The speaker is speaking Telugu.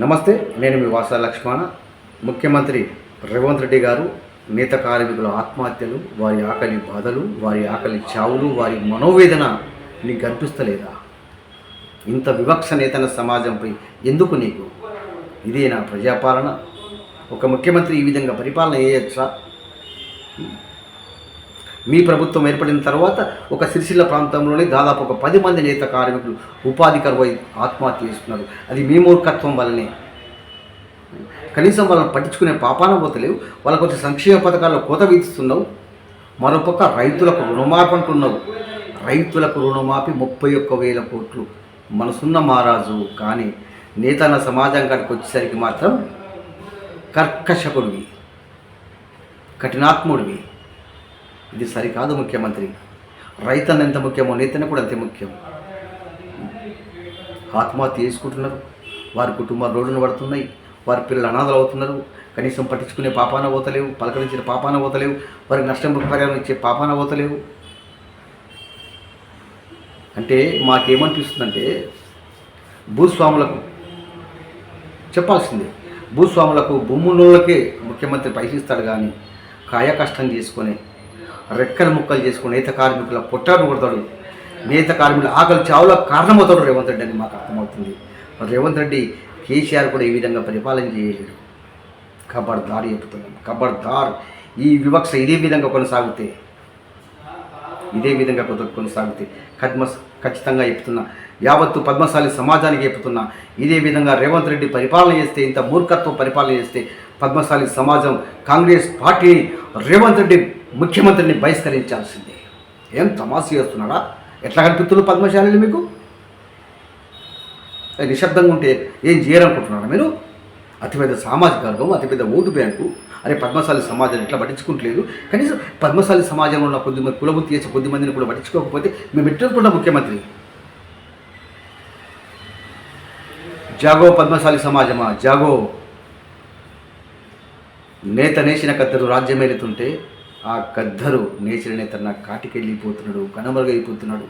నమస్తే నేను మీ వాసా లక్ష్మణ. ముఖ్యమంత్రి రేవంత్ రెడ్డి గారు నేత కార్మికుల ఆత్మహత్యలు వారి ఆకలి బాధలు వారి ఆకలి చావులు వారి మనోవేదన నీకు కనిపిస్తలేదా? ఇంత వివక్ష నేతన సమాజంపై ఎందుకు నీకు? ఇదే నా ప్రజాపాలన. ఒక ముఖ్యమంత్రి ఈ విధంగా పరిపాలన చేయొచ్చా? మీ ప్రభుత్వం ఏర్పడిన తర్వాత ఒక సిరిసిల్ల ప్రాంతంలోనే దాదాపు ఒక పది మంది నేత కార్మికులు ఉపాధి కరువై ఆత్మహత్య చేసుకున్నారు. అది మీ మూర్ఖత్వం వల్లనే. కనీసం వాళ్ళని పట్టించుకునే పాపాన పోతలేవు. వాళ్ళకు వచ్చే సంక్షేమ పథకాల్లో కోత విధిస్తున్నావు. మరోపక్క రైతులకు రుణమాఫీ అంటున్నావు. రైతులకు రుణమాఫీ ముప్పై ఒక్క వేల కోట్లు. మనసున్న మహారాజు కానీ నేతన్న సమాజం కాడికి వచ్చేసరికి మాత్రం కర్కశకుడివి. కఠినాత్ముడివి. ఇది సరికాదు ముఖ్యమంత్రి. రైతన్న ఎంత ముఖ్యమో నేతన్న కూడా అంతే ముఖ్యం. ఆత్మహత్య చేసుకుంటున్నారు. వారి కుటుంబాలు రోడ్డున పడుతున్నాయి. వారి పిల్లలు అనాథలు అవుతున్నారు. కనీసం పట్టించుకునే పాపాన పోతలేవు పలకరించిన పాపాన పోతలేవు వారికి నష్టం పరిహారం ఇచ్చే పాపాన పోతలేవు. అంటే మాకేమనిపిస్తుందంటే భూస్వాములకు చెప్పాల్సిందే భూస్వాములకు భూములకే ముఖ్యమంత్రి పైసిస్తాడు కానీ కాయ కష్టం చేసుకొని రెక్కల ముక్కలు చేసుకుని నేత కార్మికుల పొట్టాను కొడతాడు. నేత కార్మికుల ఆకలి చావులకు కారణమవుతాడు రేవంత్ రెడ్డి అని మాకు అర్థమవుతుంది. రేవంత్ రెడ్డి కేసీఆర్ కూడా ఈ విధంగా పరిపాలన చేయలేడు. ఖబర్దార్ చెప్తున్నాం. ఖబర్దార్ ఈ వివక్ష ఇదే విధంగా కొనసాగితే ఇదే విధంగా కొత్త కొనసాగితే కద్మ ఖచ్చితంగా చెప్తున్నా యావత్తు పద్మశాలి సమాజానికి చెప్తున్నా ఇదే విధంగా రేవంత్ రెడ్డి పరిపాలన చేస్తే ఇంత మూర్ఖత్వం పరిపాలన చేస్తే పద్మశాలి సమాజం కాంగ్రెస్ పార్టీని రేవంత్ రెడ్డి ముఖ్యమంత్రిని బహిష్కరించాల్సిందే. ఏం తమాషా చేస్తున్నాడా? ఎట్లా కనిపిస్తుంది పద్మశాలిని మీకు? అది నిశ్శబ్దంగా ఉంటే ఏం చేయాలనుకుంటున్నారా మీరు? అతిపెద్ద సామాజిక వర్గం అతిపెద్ద ఓటు బ్యాంకు అరే పద్మశాలి సమాజాన్ని ఎట్లా పట్టించుకుంటలేదు? కనీసం పద్మశాలి సమాజంలో ఉన్న కొద్దిమంది కులబుద్ధి చేసే కొద్ది మందిని కూడా పట్టించుకోకపోతే మేము ఎట్టుకుంటాం ముఖ్యమంత్రి? జాగో పద్మశాలి సమాజమా? జాగో. నేత నేసిన కత్తరు రాజ్యమేలుతుంటే ఆ గద్దరు నేచరనే తన నా కాటికెళ్ళిపోతున్నాడు కనుమరుగైపోతున్నాడు